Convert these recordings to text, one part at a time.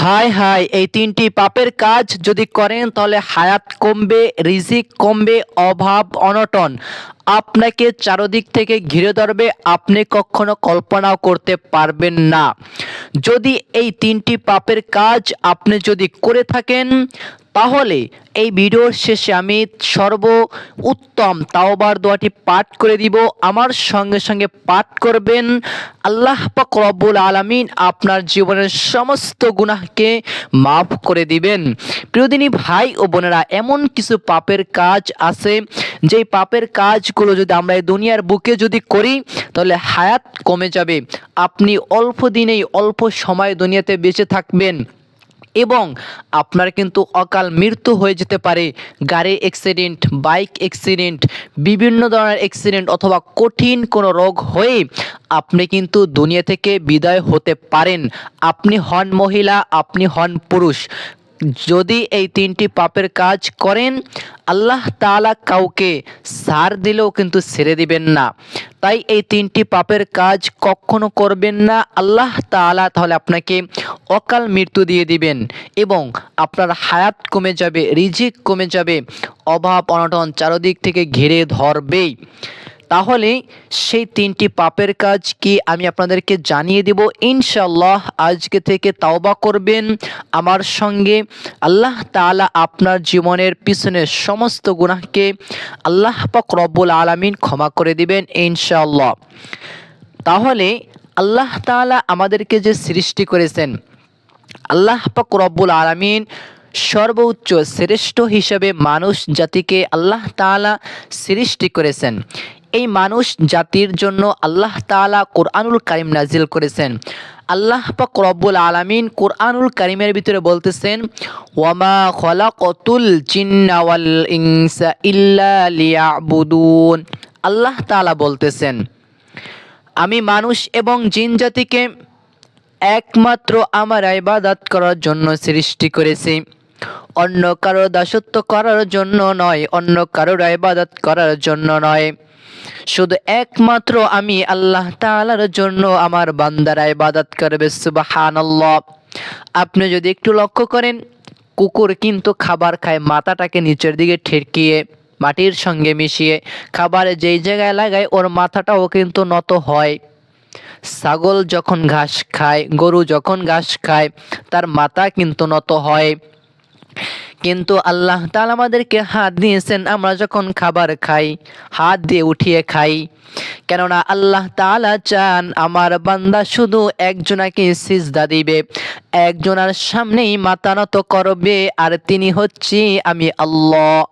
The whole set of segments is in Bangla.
হাই হাই এই তিনটি পাপের কাজ যদি করেন, তাহলে হায়াত কমবে, রিজিক কমবে, অভাব অনটন। আপনাকে চারদিক থেকে ঘিরে ধরবে, আপনি কখনো কল্পনাও করতে পারবেন না। যদি এই তিনটি পাপের কাজ আপনি যদি করে থাকেন তাহলে এই ভিডিওর শেষে আমি সর্ব উত্তম তাওবার দোয়াটি পাঠ করে দিব। আমার সঙ্গে সঙ্গে পাঠ করবেন আল্লাহ পাক রব্বুল আলামিন। আপনার জীবনের সমস্ত গুনাহকে মাফ করে দিবেন। প্রিয়দিনী ভাই ও বোনেরা, এমন কিছু পাপের কাজ আছে, যেই পাপের কাজগুলো যদি আমরা এই দুনিয়ার বুকে যদি করি, তাহলে হায়াত কমে যাবে। আপনি অল্প দিনেই অল্প সময় দুনিয়াতে বেঁচে থাকবেন। এবং আপনার কিন্তু অকাল মৃত্যু হয়ে যেতে পারে। গাড়ি অ্যাক্সিডেন্ট বাইক অ্যাক্সিডেন্ট বিভিন্ন ধরনের অ্যাক্সিডেন্ট অথবা কঠিন কোনো রোগ হয়ে আপনি কিন্তু দুনিয়া থেকে বিদায় হতে পারেন। আপনি হন মহিলা, আপনি হন পুরুষ। যদি এই তিনটি পাপের কাজ করেন, আল্লাহ তাআলা কাউকে সার দিলেও কিন্তু ছেড়ে দিবেন না। তাই এই তিনটি পাপের কাজ কখনো করবেন না। আল্লাহ তাআলা তাহলে আপনাকে অকাল মৃত্যু দিয়ে দিবেন এবং আপনার হায়াত কমে যাবে, রিজিক কমে যাবে, অভাব, অনটন চারদিক থেকে ঘিরে ধরবেই। তাহলে সেই তিনটি পাপের কাজ কি আমি আপনাদেরকে জানিয়ে দেব? ইনশাল্লাহ আজকে থেকে তাওবা করবেন। আমার সঙ্গে আল্লাহ তাআলা আপনার জীবনের পিছনের সমস্ত গুনাহকে আল্লাহ পাক রব্বুল আলামিন ক্ষমা করে দিবেন ইনশাল্লাহ তাহলে আল্লাহ তাআলা আমাদেরকে যে সৃষ্টি করেছেন, আল্লাহ পাক রব্বুল আলামিন সর্বোচ্চ শ্রেষ্ঠ হিসেবে মানুষ জাতিকে আল্লাহ তাআলা সৃষ্টি করেছেন। এই মানুষ জাতির জন্য আল্লাহ তাআলা কোরআনুল কারিম নাজিল করেছেন। আল্লাহ পাক রব্বুল আলামিন কোরআনুল কারিমের ভিতরে বলতেছেন, ওয়ামা খলাকতুল জিন্না ওয়াল ইনসা ইল্লা লিয়াবুদুন। আল্লাহ তাআলা বলতেছেন, আমি মানুষ এবং জিন জাতিকে একমাত্র আমার ইবাদত করার জন্য সৃষ্টি করেছি। অন্য কারও দাসত্ব করার জন্য নয়, অন্য কারোর ইবাদত করার জন্য নয়। শুধু একমাত্র আমি আল্লাহ তাআলার জন্য আমার বান্দারা ইবাদত করবে, সুবহানাল্লাহ। আপনি যদি একটু লক্ষ্য করেন, কুকুর কিন্তু খাবার খায়, মাথাটাকে নিচের দিকে ঠেকিয়ে, মাটির সঙ্গে মিশিয়ে, খাবারে যেই জায়গায় লাগায়, ওর মাথাটাও কিন্তু নত হয়। ছাগল যখন ঘাস খায়, গরু যখন ঘাস খায়, তার মাথা কিন্তু নত হয়। কিন্তু আল্লাহ তাআলা আমাদেরকে হাত দিয়েছেন, আমরা যখন খাবার খাই, হাত দিয়ে উঠিয়ে খাই। কেননা আল্লাহ তাআলা চান আমার বান্দা শুধু একজনাকে সিজদা দিবে, একজনার সামনেই মাথা নত করবে, আর তিনি হচ্ছে আমি আল্লাহ।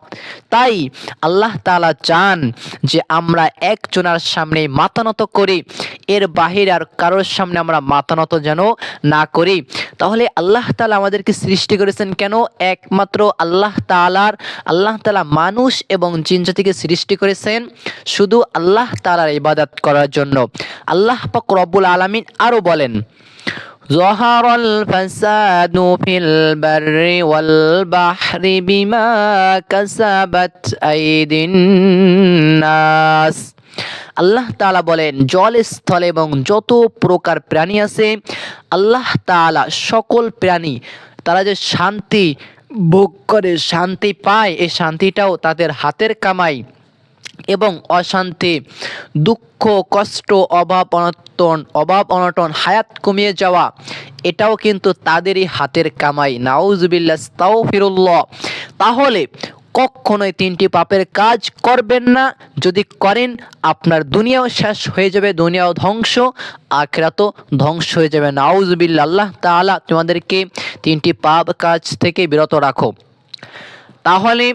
তাই আল্লাহ তাআলা চান যে আমরা একজনার সামনে মাথা নত করি এর বাহির আর কারোর সামনে আমরা মাথা নত যেন না করি তাহলে আল্লাহ তাআলা আমাদেরকে সৃষ্টি করেছেন কেন একমাত্র আল্লাহ তাআলার আল্লাহ তাআলা মানুষ এবং জিন জাতিকে সৃষ্টি করেছেন শুধু আল্লাহ তাআলার ইবাদত করার জন্য আল্লাহ পাক রব্বুল আলামিন আরো বলেন ظهر الفساد في البر والبحر بما كسبت أيدي الناس আল্লাহ তাআলা বলেন জল স্থল এবং যত প্রকার প্রাণী আছে, আল্লাহ তাআলা সকল প্রাণী, তারা যে শান্তি ভোগ করে, শান্তি পায়, এই শান্তিটাও তাদের হাতের কামাই এবং অশান্তি, দুঃখ, কষ্ট, অভাব অনটন অভাব অনটন, হায়াত কমিয়ে যাওয়া, এটাও কিন্তু তাদেরই হাতের কামাই। নাউজবিল্লা তাও তাওফিরুল্লাহ তাহলে কখনোই তিনটি পাপের কাজ করবেন না। যদি করেন, আপনার দুনিয়াও শেষ হয়ে যাবে, দুনিয়াও ধ্বংস, আখেরাতও ধ্বংস হয়ে যাবে। নাউজবিল্লা আল্লাহ তালা তোমাদেরকে তিনটি পাপ কাজ থেকে বিরত রাখো। তাহলে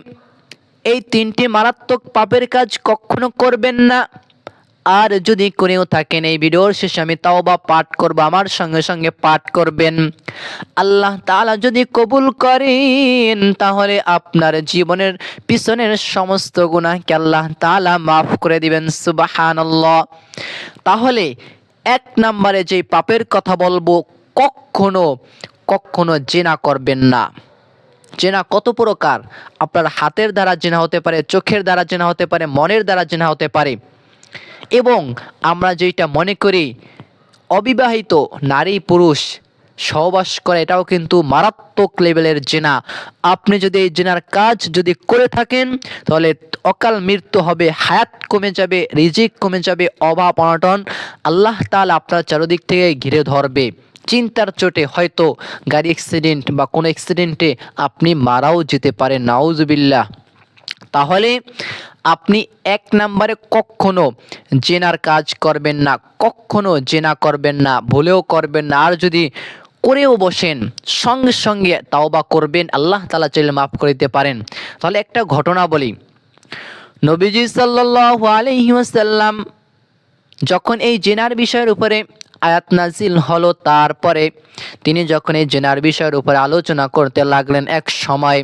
এই তিনটি মারাত্মক পাপের কাজ কখনো করবেন না। আর যদি করেও থাকেন এই ভিডিওর শেষে আমি তাও বা পাঠ করব, আমার সঙ্গে সঙ্গে পাঠ করবেন। আল্লাহ তালা যদি কবুল করেন, তাহলে আপনার জীবনের পিছনের সমস্ত গুনাহকে আল্লাহ তালা মাফ করে দিবেন, সুবহানাল্লাহ। তাহলে এক নম্বরে যে পাপের কথা বলব, কখনো কখনো জেনা করবেন না। জেনা কত প্রকার? আপনার হাতের দ্বারা জেনা হতে পারে, চোখের দ্বারা জেনা হতে পারে, মনের দ্বারা জেনা হতে পারে। এবং আমরা যেটা মনে করি, অবিবাহিত নারী পুরুষ সহবাস করে, এটাও কিন্তু মারাত্মক লেভেলের জেনা। আপনি যদি এই জেনার কাজ যদি করে থাকেন, তাহলে অকাল মৃত্যু হবে, হায়াত কমে যাবে, রিজিক কমে যাবে, অভাব, অনটন আল্লাহ তাআলা আপনার চারদিক থেকে ঘিরে ধরবে। চিন্তার চোটে হয়তো গাড়ি অ্যাক্সিডেন্ট বা কোনো অ্যাক্সিডেন্টে আপনি মারাও যেতে পারেন। নাউজবিল্লাহ। তাহলে আপনি এক নম্বরে কখনো জেনার কাজ করবেন না, কখনো জেনা করবেন না, ভুলেও করবেন না। আর যদি করেও বসেন, সঙ্গে সঙ্গে তাওবা করবেন, আল্লাহ তালা চাইলে মাফ করে দিতে পারেন। তাহলে একটা ঘটনা বলি। নবীজি সাল্লাল্লাহু আলাইহি ওয়াসাল্লাম যখন এই জেনার বিষয়ের উপরে আয়াত নাজিল হলো, তারপরে তিনি যখন এই জেনার বিষয়ের উপরে আলোচনা করতে লাগলেন, এক সময়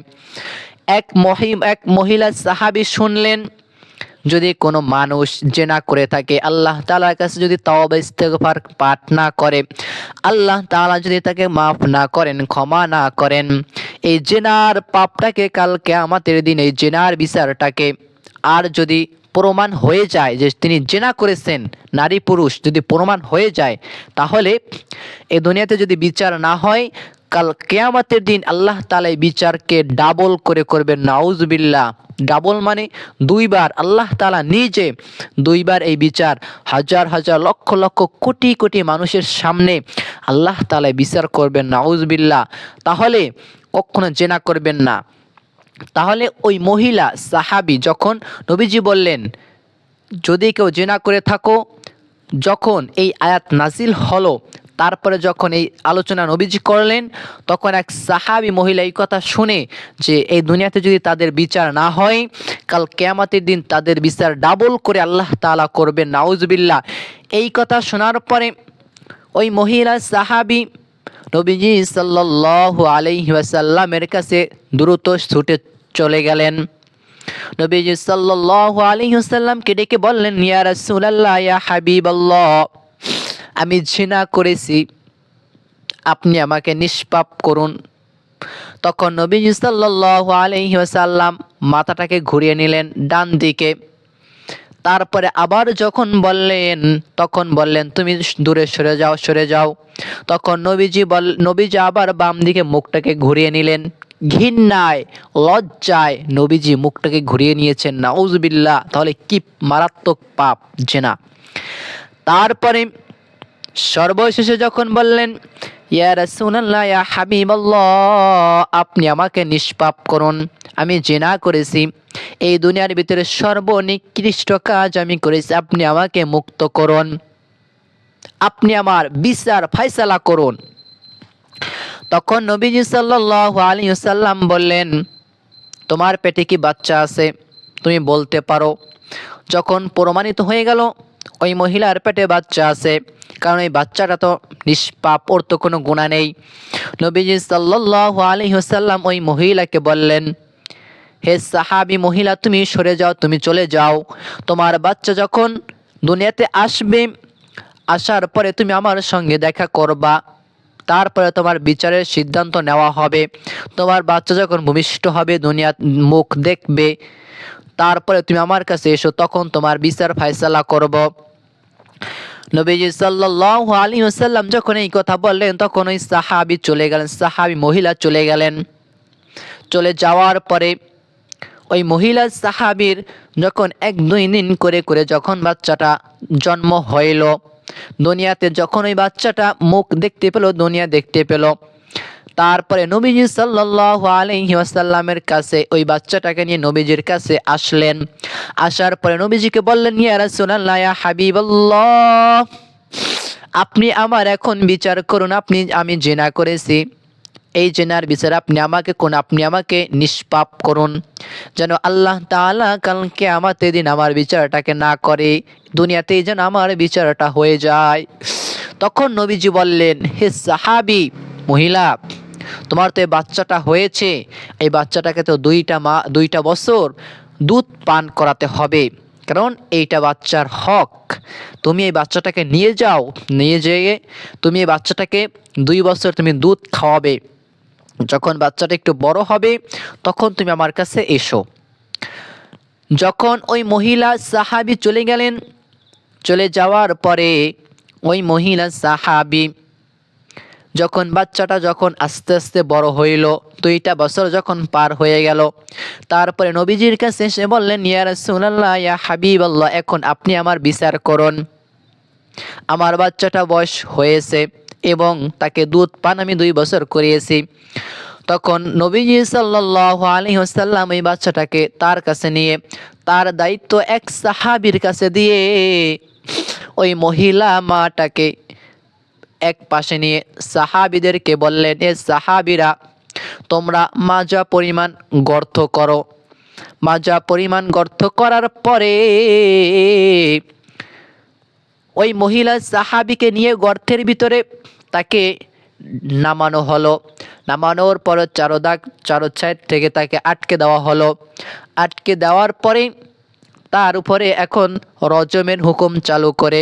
এক মহিম এক মহিলা সাহাবি শুনলেন, যদি কোনো মানুষ জেনা করে থাকে, আল্লাহ তাআলার কাছে যদি তওবা, ইস্তেগফার পাঠ না করে, আল্লাহ তালা যদি তাকে মাফ না করেন, ক্ষমা না করেন, এই জেনার পাপটাকে কালকে আমাদের দিন, এই জেনার বিচারটাকে আর যদি প্রমাণ হয়ে যায় যে তিনি জেনা করেছেন নারী পুরুষ যদি প্রমাণ হয়ে যায়, তাহলে এই দুনিয়াতে যদি বিচার না হয় কাল কেয়ামতের দিন আল্লাহ তালাই বিচারকে ডাবল করে করবেন, নাউজবিল্লাহ। ডাবল মানে দুইবার, আল্লাহ তালা নিজে দুইবার এই বিচার হাজার হাজার লক্ষ লক্ষ কোটি কোটি মানুষের সামনে আল্লাহ তালা বিচার করবেন, নাউজবিল্লাহ। তাহলে কখনো জেনা করবেন না। তাহলে ওই মহিলা, সাহাবি যখন নবীজি বললেন, যদি কেউ জেনা করে থাকো, যখন এই আয়াত নাজিল হলো তারপরে যখন এই আলোচনা নবীজি করলেন, তখন এক সাহাবি মহিলা এই কথা শুনে যে এই দুনিয়াতে যদি তাদের বিচার না হয়, কাল কেয়ামাতের দিন তাদের বিচার ডাবল করে আল্লাহ তালা করবেন। নাউজবিল্লাহ। এই কথা শোনার পরে ওই মহিলা সাহাবি নবীজি সাল্লাল্লাহু আলাইহি ওয়াসাল্লামের কাছে দ্রুত ছুটে চলে গেলেন। নবীজি সাল্লাল্লাহু আলাইহি ওয়াসাল্লামকে ডেকে বললেন, ইয়া রাসূলুল্লাহ, ইয়া হাবিবাল্লাহ। আমি জিনা করেছি, আপনি আমাকে নিষ্পাপ করুন। তখন নবীজি সাল্লাল্লাহু আলাইহি ওয়াসাল্লাম মাথাটাকে ঘুরিয়ে নিলেন ডান দিকে তারপরে আবার যখন বললেন, তখন বললেন, তুমি দূরে সরে যাও সরে যাও। তখন নবীজি বল, নবীজি আবার বাম দিকে মুখটাকে ঘুরিয়ে নিলেন। ঘৃণায়, লজ্জায় নবীজি মুখটাকে ঘুরিয়ে নিয়েছেন। নাউজবিল্লাহ, তাহলে কি মারাত্মক পাপ জেনা তারপরে সর্বশেষে যখন বললেন আপনি আমাকে নিষ্পাপ করুন, আমি জেনা করেছি। এই দুনিয়ার ভিতরে সর্বনিকৃষ্ট কাজ আমি করেছি, আপনি আমাকে মুক্ত করুন। আপনি আমার বিচার ফাইসালা করুন। তখন নবীজি সাল্লাল্লাহু আলাইহি ওয়াসাল্লাম বললেন, তোমার পেটে কি বাচ্চা আছে? তুমি বলতে পারো। যখন প্রমাণিত হয়ে গেল, ওই মহিলার পেটে বাচ্চা আছে। কারণ এই বাচ্চাটা তো নিষ্পাপ, ওর তো কোনো গুণা নেই। নবীজি সাল্লাল্লাহু আলাইহি ওয়াসাল্লাম ওই মহিলাকে বললেন, হে সাহাবি মহিলা, তুমি সরে যাও, তুমি চলে যাও। তোমার বাচ্চা যখন দুনিয়াতে আসবে, আসার পরে তুমি আমার সঙ্গে দেখা করবা। তারপরে তোমার বিচারের সিদ্ধান্ত নেওয়া হবে। তোমার বাচ্চা যখন ভূমিষ্ঠ হবে দুনিয়া মুখ দেখবে। তারপরে তুমি আমার কাছে এসো, তখন তোমার বিচার ফায়সালা করব। নবীজি সাল্লাহ আলী ওয়াসাল্লাম যখন এই কথা বললেন, তখন ওই সাহাবি চলে গেলেন, সাহাবি মহিলা চলে গেলেন। চলে যাওয়ার পরে ওই মহিলা সাহাবির যখন এক দুই দিন করে করে যখন বাচ্চাটা জন্ম হইল, দুনিয়াতে যখন ওই বাচ্চাটা মুখ দেখতে পেল, দুনিয়া দেখতে পেল তারপরে নবীজি সাল্লাল্লাহু আলাইহি ওয়াসাল্লামের কাছে ওই বাচ্চাটাকে নিয়ে নবীজির কাছে আসলেন। আসার পরে নবীজিকে বললেন, ইয়া রাসূলুল্লাহ, ইয়া হাবিবাল্লাহ, আপনি আমার এখন বিচার করুন, আপনি, আমি জেনা করেছি। এই জেনার বিচার আপনি আমাকে কোন আপনি আমাকে নিষ্পাপ করুন। যেন আল্লাহ তাআলা কালকে আমাতে দিন আমার বিচারটাকে না করে, দুনিয়াতেই যেন আমার বিচারটা হয়ে যায়। তখন নবীজি বললেন, হে সাহাবি মহিলা, তোমার তো এই বাচ্চাটা হয়েছে, এই বাচ্চাটাকে তো দুইটা মা, দুইটা বছর দুধ পান করাতে হবে। কারণ এইটা বাচ্চার হক। তুমি এই বাচ্চাটাকে নিয়ে যাও, নিয়ে যেয়ে তুমি এই বাচ্চাটাকে দুই বছর তুমি দুধ খাওয়াবে। যখন বাচ্চাটা একটু বড় হবে, তখন তুমি আমার কাছে এসো। যখন ওই মহিলা সাহাবি চলে গেলেন, চলে যাওয়ার পরে ওই মহিলা সাহাবি যখন বাচ্চাটা যখন আস্তে আস্তে বড় হইল, দুইটা বছর যখন পার হয়ে গেল, তারপরে নবীজির কাছে এসে বললেন, ইয়া রাসূলুল্লাহ, ইয়া হাবিবাল্লাহ, এখন আপনি আমার বিচার করুন। আমার বাচ্চাটা বয়স হয়েছে এবং তাকে দুধ, পান আমি দুই বছর করিয়েছি। তখন নবীজি সাল্লাহ আলী হাসাল্লাম এই বাচ্চাটাকে তার কাছে নিয়ে, তার দায়িত্ব এক সাহাবির কাছে দিয়ে ওই মহিলা মাটাকে এক পাশে নিয়ে সাহাবিদেরকে বললেন, এ সাহাবিরা, তোমরা মাজা পরিমাণ গর্ত করো। মাজা পরিমাণ গর্ত করার পরে ওই মহিলা সাহাবিকে নিয়ে গর্তের ভিতরে তাকে নামানো হলো। নামানোর পর চারোদাগ চারো সাইড থেকে তাকে আটকে দেওয়া হলো। আটকে দেওয়ার পরে তার উপরে এখন রজমের হুকুম চালু করে।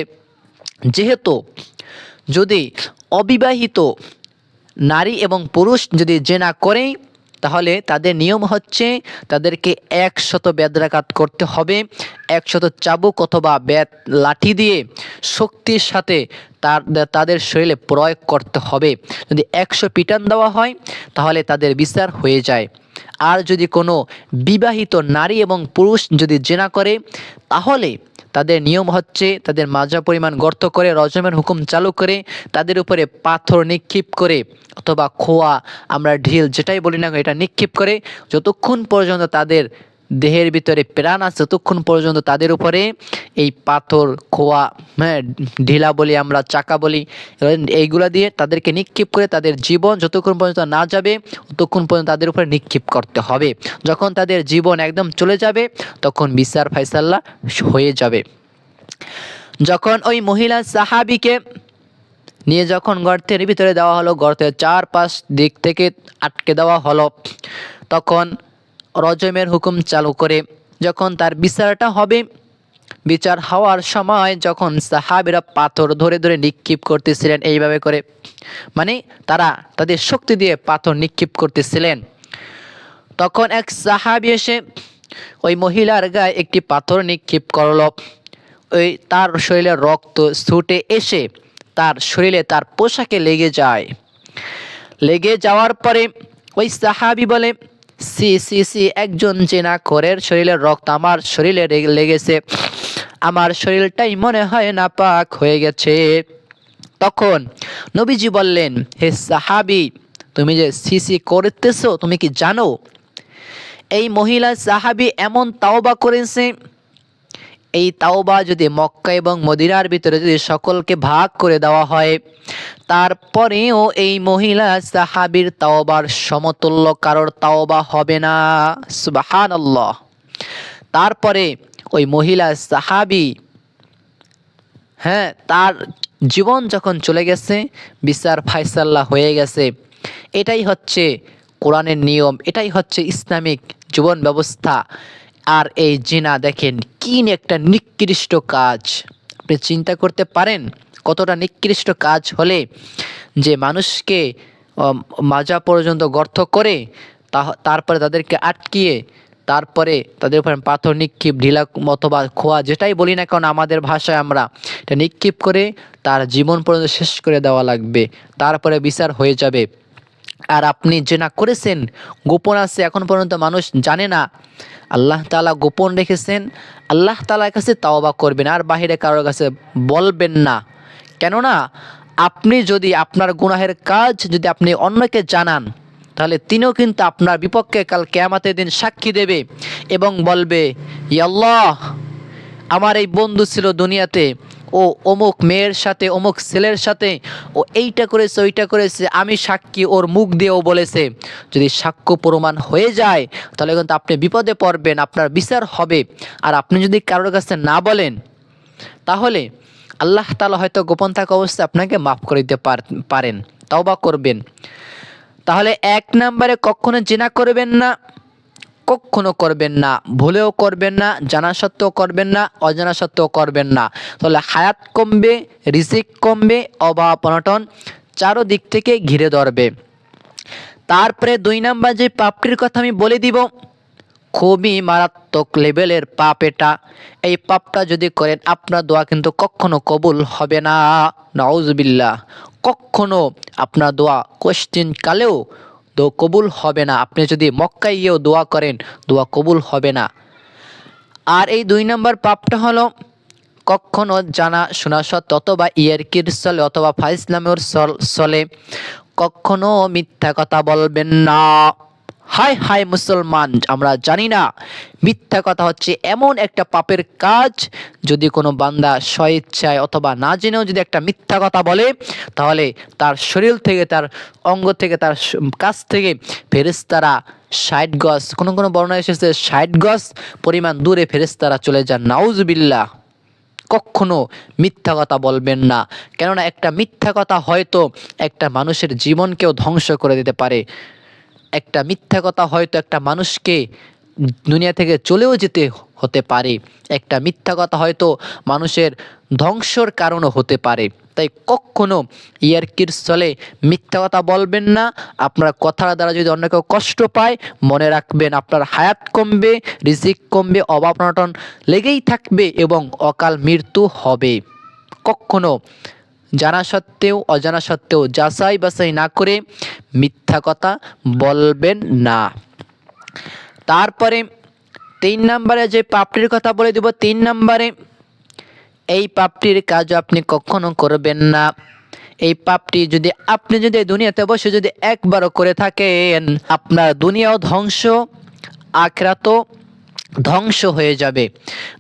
যেহেতু যদি অবিবাহিত নারী এবং পুরুষ যদি জেনা করে তাহলে তাদের নিয়ম হচ্ছে তাদেরকে একশত বেদরাঘাত করতে হবে, একশত চাবুক অথবা বেত লাঠি দিয়ে শক্তির সাথে তার, তাদের শরীরে প্রয়োগ করতে হবে। যদি একশো পিটান দেওয়া হয়, তাহলে তাদের বিচার হয়ে যায়। আর যদি কোনো বিবাহিত নারী এবং পুরুষ যদি জেনা করে, তাহলে তাদের নিয়ম হচ্ছে তাদের মাজা পরিমাণ গর্ত করে, রজমের হুকুম চালু করে, তাদের উপরে পাথর নিক্ষিপ করে অথবা খোয়া, আমরা ঢিল যেটাই বলি না এটা নিক্ষিপ করে। যতক্ষণ পর্যন্ত তাদের দেহের ভিতরে প্রাণ আছে, ততক্ষণ পর্যন্ত তাদের উপরে এই পাথর, খোয়া হ্যাঁ ঢিলা বলি আমরা, চাকা বলি, এইগুলা দিয়ে তাদেরকে নিক্ষেপ করে তাদের জীবন যতক্ষণ পর্যন্ত না যাবে, ততক্ষণ পর্যন্ত তাদের উপরে নিক্ষেপ করতে হবে। যখন তাদের জীবন একদম চলে যাবে, তখন বিচার ফাইসাল্লা হয়ে যাবে। যখন ওই মহিলা সাহাবিকে নিয়ে যখন গর্তের ভিতরে দেওয়া হলো, গর্তের চার পাঁচ দিক থেকে আটকে দেওয়া হলো, তখন রজমের হুকুম চালু করে। যখন তার বিচারটা হবে, বিচার হওয়ার সময় যখন সাহাবিরা পাথর ধরে ধরে নিক্ষেপ করতেছিলেন, এইভাবে করে। মানে তারা তাদের শক্তি দিয়ে পাথর নিক্ষেপ করতেছিলেন। তখন এক সাহাবি এসে ওই মহিলার গায়ে একটি পাথর নিক্ষেপ করল। ওই তার শরীরে রক্ত ছুটে এসে তার শরীরে তার পোশাকে লেগে যায়। লেগে যাওয়ার পরে ওই সাহাবি বলে সি সি সি, একজন চেনা করের শরীরের রক্ত। আমার শরীরে লেগে- লেগেছে। আমার শরীরটাই মনে হয় না পাক হয়ে গেছে। তখন নবীজি বললেন, হে সাহাবি, তুমি যে সিসি করতেছো, তুমি কি জানো? এই মহিলা সাহাবি এমন তাওবা করেছে এই তাওবা যদি মক্কা এবং মদিনার ভিতরে যদি সকলকে ভাগ করে দেওয়া হয়, তারপরেও এই মহিলা সাহাবির তাওবার সমতুল্য কারোর তাওবা হবে না। সুবাহান তারপরে ওই মহিলা সাহাবি হ্যাঁ তার জীবন যখন চলে গেছে, বিচার ফাইসাল্লাহ হয়ে গেছে। এটাই হচ্ছে কোরআনের নিয়ম, এটাই হচ্ছে ইসলামিক জীবন ব্যবস্থা। আর এই জিনা দেখেন, কি একটা নিকৃষ্ট কাজ। আপনি চিন্তা করতে পারেন কতটা নিকৃষ্ট কাজ হলে যে মানুষকে মাজা পর্যন্ত গর্ত করে তারপরে তাদেরকে আটকিয়ে, তারপরে তাদের উপর পাথর নিক্ষেপ, ঢিলা অথবা খোয়া, যেটাই বলি না কারণ আমাদের ভাষায় আমরা এটা নিক্ষেপ করে তার জীবন পর্যন্ত শেষ করে দেওয়া লাগবে। তারপরে বিচার হয়ে যাবে। আর আপনি যেটা করেছেন, গোপন আছে, এখন পর্যন্ত মানুষ জানে না। আল্লাহ তালা গোপন রেখেছেন, আল্লাহ তালার কাছে তাওবা করবেন, আর বাহিরে কারোর কাছে বলবেন না। কেননা, আপনি যদি আপনার গুনাহের কাজ যদি আপনি অন্যকে জানান, তাহলে তিনিও কিন্তু আপনার বিপক্ষে কাল কেয়ামাতের দিন সাক্ষী দেবে এবং বলবে ইয়াল্লাহ আমার এই বন্ধু ছিল দুনিয়াতে ও অমুক মেয়ের সাথে, অমুক ছেলের সাথে, ও এইটা করেছে, ওইটা করেছে, আমি সাক্ষী ওর মুখ দিয়েও বলেছে। যদি সাক্ষ্য প্রমাণ হয়ে যায়, তাহলে কিন্তু আপনি বিপদে পড়বেন, আপনার বিচার হবে। আর আপনি যদি কারোর কাছে না বলেন, তাহলে আল্লাহ তালা হয়তো গোপন থাকা অবস্থায় আপনাকে মাফ করে দিতে পার- পারেন তাও বা করবেন। তাহলে এক নম্বরে কখনো জেনা করবেন না। কখনো করবেন না, ভুলেও করবেন না, জানা সত্ত্বেও করবেন না, অজানা সত্ত্বেও করবেন না। তাহলে হায়াত কমবে, রিজিক কমবে, অভাব অনটন চারো দিক থেকে ঘিরে ধরবে। তারপরে দুই নাম্বার যে পাপটির কথা আমি বলে দিব, খুবই মারাত্মক লেভেলের পাপ এটা। এই পাপটা যদি করেন, আপনার দোয়া কিন্তু কখনো কবুল হবে না। নাউজবিল্লাহ, কখনো আপনার দোয়া কোশ্চিন কালেও দো কবুল হবে না। আপনি যদি মক্কায় গিয়েও দোয়া করেন, দোয়া কবুল হবে না। আর এই দুই নম্বর পাপটা হলো, কখনো জানা শোনা সৎ অথবা ইয়ারকির সলে অথবা ফাইসলামের সলে কখনো মিথ্যা কথা বলবেন না। হাই হাই মুসলমান, আমরা জানি না। মিথ্যা কথা হচ্ছে এমন একটা পাপের কাজ। যদি কোনো বান্দা স্বইচ্ছায় অথবা না জেনেও যদি একটা মিথ্যা কথা বলে, তাহলে তার শরীর থেকে, তার অঙ্গ থেকে, তার কাছ থেকে ফেরেস্তারা ষাট গজ, কোনো কোনো বর্ণনা এসেছে, ষাট গজ পরিমাণ দূরে ফেরেস্তারা চলে যান। নাউজবিল্লাহ, কখনো মিথ্যা কথা বলবেন না। কেননা একটা মিথ্যা কথা হয়তো একটা মানুষের জীবনকেও ধ্বংস করে দিতে পারে। একটা মিথ্যা কথা হয়তো একটা মানুষকে দুনিয়া থেকে চলেও যেতে হতে পারে। একটা মিথ্যা কথা হয়তো মানুষের ধ্বংসর কারণও হতে পারে। তাই কখনো ইয়ারকির চলে মিথ্যা কথা বলবেন না। আপনার কথার দ্বারা যদি অন্য কেউ কষ্ট পায়, মনে রাখবেন আপনার হায়াত কমবে, রিজিক কমবে, অভাব অনটন লেগেই থাকবে এবং অকাল মৃত্যু হবে। কখনো জানা সত্ত্বেও, অজানা সত্ত্বেও যাচাই বাছাই না করে মিথ্যা কথা বলবেন না। তারপরে তিন নম্বরে যে পাপটির কথা বলে দেব, তিন নম্বরে এই পাপটির কাজ আপনি কখনো করবেন না। এই পাপটি যদি আপনি যদি দুনিয়াতে বসে যদি একবারও করে থাকেন, আপনার দুনিয়াও ধ্বংস, আখরাতও ধ্বংস হয়ে যাবে।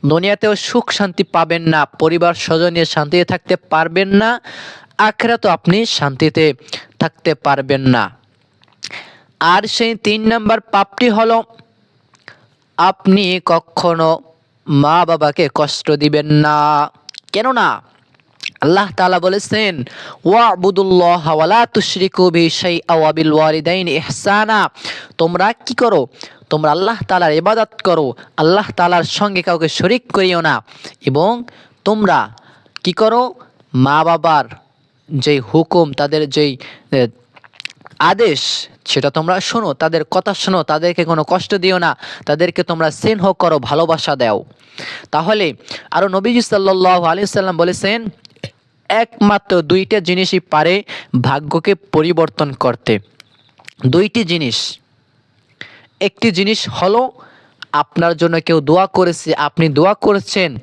দুনিয়াতেও সুখ শান্তি পাবেন না, পরিবার স্বজনীয় শান্তিতে থাকতে পারবেন না আখরা তো আপনি শান্তিতে থাকতে পারবেন না। আর সেই তিন নম্বর পাপটি হলো, আপনি কখনো মা বাবাকে কষ্ট দিবেন না। কেননা আল্লাহ তালা বলেছেন, ওয়াবুদুল্লাহ ওয়ালা তুশরিকু বিহি শাইআ ওয়া বিল ওয়ালিদাইনি ইহসানা। তোমরা কি করো? তোমরা আল্লাহ তাআলার ইবাদত করো। আল্লাহ তালার সঙ্গে কাউকে শরিক করিও না। এবং তোমরা কি করো? মা বাবার যেই হুকুম, তাদের যেই আদেশ, সেটা তোমরা শোনো। তাদের কথা শোনো। তাদেরকে কোনো কষ্ট দিও না। তাদেরকে তোমরা স্নেহ করো, ভালোবাসা দাও। তাহলে আরও নবীজি সাল্লাহ আলি সাল্লাম বলেছেন একমাত্র দুইটা জিনিসই পারে ভাগ্যকে পরিবর্তন করতে। দুইটি জিনিস। একটি জিনিস হলো, আপনার জন্য কেউ দোয়া করেছে, আপনি দোয়া করেছেন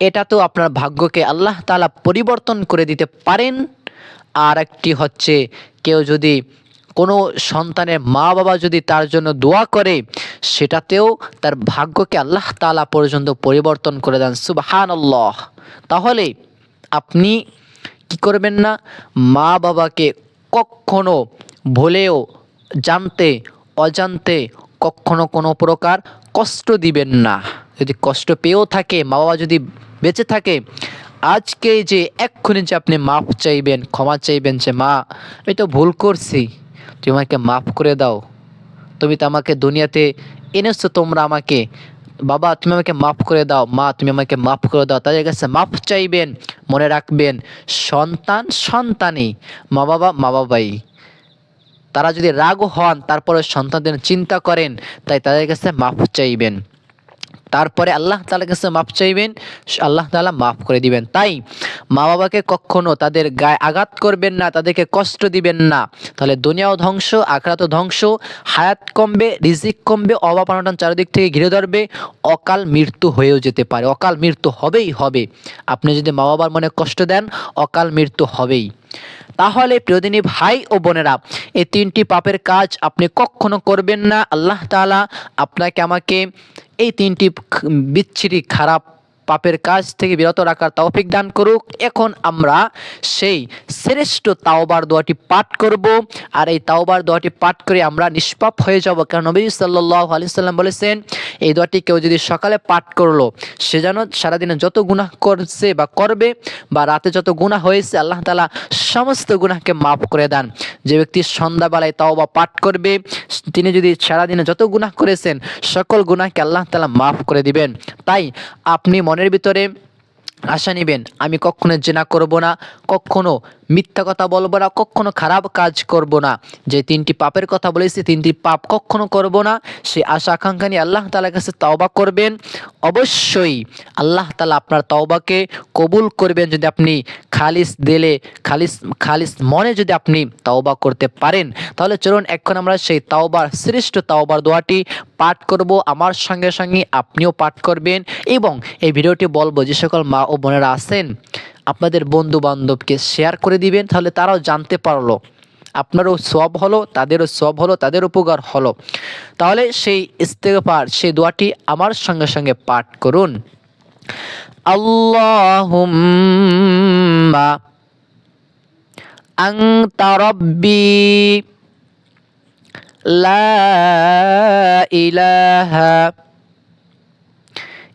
এটা তো আপনার ভাগ্যকে আল্লাহ তাআলা পরিবর্তন করে দিতে পারেন। আর একটি হচ্ছে, কেউ যদি কোনো সন্তানের মা বাবা যদি তার জন্য দোয়া করে, সেটাতেও তার ভাগ্যকে আল্লাহ তাআলা পর্যন্ত পরিবর্তন করে দেন। সুবহান তাহলে আপনি কি করবেন না? মা বাবাকে কখনো ভুলেও জানতে, অজান্তে কখনো কোনো প্রকার কষ্ট দিবেন না। যদি কষ্ট পেয়েও থাকে, মা বাবা যদি বেঁচে থাকে, আজকে যে এক্ষুনি যে আপনি মাফ চাইবেন, ক্ষমা চাইবেন যে, মা, আমি তো ভুল করছি, তুমি আমাকে মাফ করে দাও। তুমি তো আমাকে দুনিয়াতে এনেছো, তোমরা আমাকে বাবা, তুমি আমাকে মাফ করে দাও। মা, তুমি আমাকে মাফ করে দাও। তাদের কাছে মাফ চাইবেন, মনে রাখবেন। সন্তান সন্তানই, মা বাবা মা বাবাই। তারা যদি রাগ হন, তারপরে সন্তানদের চিন্তা করেন, তাই তাদের কাছে মাফ চাইবেন। তারপরে আল্লাহ তাআলার কাছে মাফ চাইবেন, আল্লাহ তাআলা মাফ করে দিবেন। তাই মা বাবাকে কখনো তাদের গায়ে আঘাত করবেন না, তাদেরকে কষ্ট দিবেন না। তাহলে দুনিয়াও ধ্বংস, আখরাতও ধ্বংস, হায়াত কমবে, রিজিক কমবে, অভাব অনটন চারিদিক থেকে ঘিরে ধরবে, অকাল মৃত্যু হয়েও যেতে পারে। অকাল মৃত্যু হবেই হবে। আপনি যদি মা বাবার মনে কষ্ট দেন, অকাল মৃত্যু হবেই। তাহলে প্রিয়দিনী ভাই ও বোনেরা, এই তিনটি পাপের কাজ আপনি কখনো করবেন না। আল্লাহ তাআলা আপনাকে আমাকে এই তিনটি বিচ্ছিরি খারাপ পাপের কাজ থেকে বিরত রাখার তৌফিক দান করুক। এখন আমরা সেই শ্রেষ্ঠ তাওবার দোয়াটি পাঠ করব। আর এই তাওবার দোয়াটি পাঠ করে আমরা নিষ্পাপ হয়ে যাব। কারণ নবী সাল্লাহ আলি সাল্লাম বলেছেন, এই দোয়াটি কেউ যদি সকালে পাঠ করল, সে যেন সারাদিনে যত গুনাহ করছে বা করবে বা রাতে যত গুনাহ হয়েছে, আল্লাহ তালা সমস্ত গুনাহকে মাফ করে দেন। যে ব্যক্তি সন্ধ্যাবেলায় তাও বা পাঠ করবে, তিনি যদি সারাদিনে যত গুনাহ করেছেন, সকল গুনাহকে আল্লাহ তালা মাফ করে দিবেন। তাই আপনি মনের ভিতরে আশা নেবেন, আমি কখনো জেনা করব না, কখনো মিথ্যা কথা বলব না, কখনো খারাপ কাজ করব না। যে তিনটি পাপের কথা বলেছি, তিনটি পাপ কখনো করব না। সে আশা আকাঙ্ক্ষা নিয়ে আল্লাহ তালার কাছে তওবা করবেন। অবশ্যই আল্লাহ তালা আপনার তওবাকে কবুল করবেন যদি আপনি খালিস দিলে, খালিস খালিস মনে যদি আপনি তওবা করতে পারেন। তাহলে চলুন এখন আমরা সেই তাওবার, শ্রেষ্ঠ তাওবার দোয়াটি পাঠ করব। আমার সঙ্গে সঙ্গে আপনিও পাঠ করবেন এবং এই ভিডিওটি বলব যে সকল মা ও বোনেরা আছেন, আপনাদের বন্ধু বান্ধবকে শেয়ার করে দিবেন, তাহলে তারাও জানতে পারল। আপনারও সব হলো, তাদেরও সব হলো, তাদের উপকার হলো। তাহলে সেই ইস্তেগফার, সেই দোয়াটি আমার সঙ্গে সঙ্গে পাঠ করুন। আল্লাহুম্মা আনতা রব্বি লা ইলাহা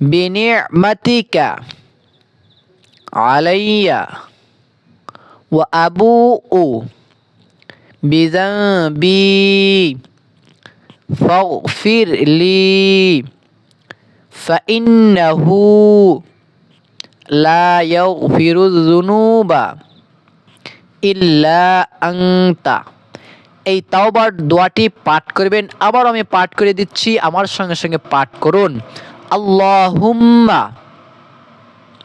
بنعمتك عليّ وأبوء بذنبي فاغفر لي فإنه لا يغفر الذنوب ইল্লা আংতা এই তাওবার দোয়াটি পাঠ করবেন আবার আমি পাঠ করে দিচ্ছি আমার সঙ্গে সঙ্গে পাঠ করুন আল্লাহুম্মা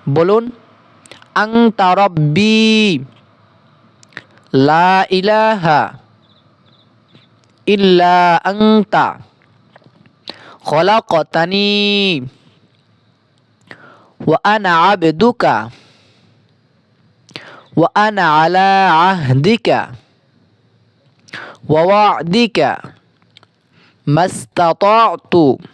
বলুন আংতা রব্বি লা ইলাহা ইল্লা আংতা খলাকতানি ওয়া আনা আবদুকা ওয়া আনা আলা আহদিকা ওয়া ওয়া'দিকা মাস্তাতা'তু আউযু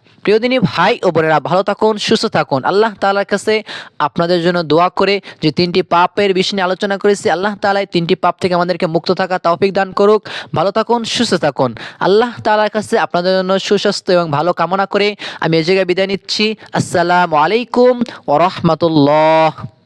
প্রিয়দিনী ভাই ও বোনেরা, ভালো থাকুন, সুস্থ থাকুন। আল্লাহ তালার কাছে আপনাদের জন্য দোয়া করে যে তিনটি পাপের বিষয় নিয়ে আলোচনা করেছি। আল্লাহ তালাই তিনটি পাপ থেকে আমাদেরকে মুক্ত থাকা তৌফিক দান করুক। ভালো থাকুন, সুস্থ থাকুন। আল্লাহ তালার কাছে আপনাদের জন্য সুস্বাস্থ্য এবং ভালো কামনা করে আমি এ জায়গায় বিদায় নিচ্ছি। আসসালামু আলাইকুম ওরহমতুল্লাহ রাহমাতুল্লাহ।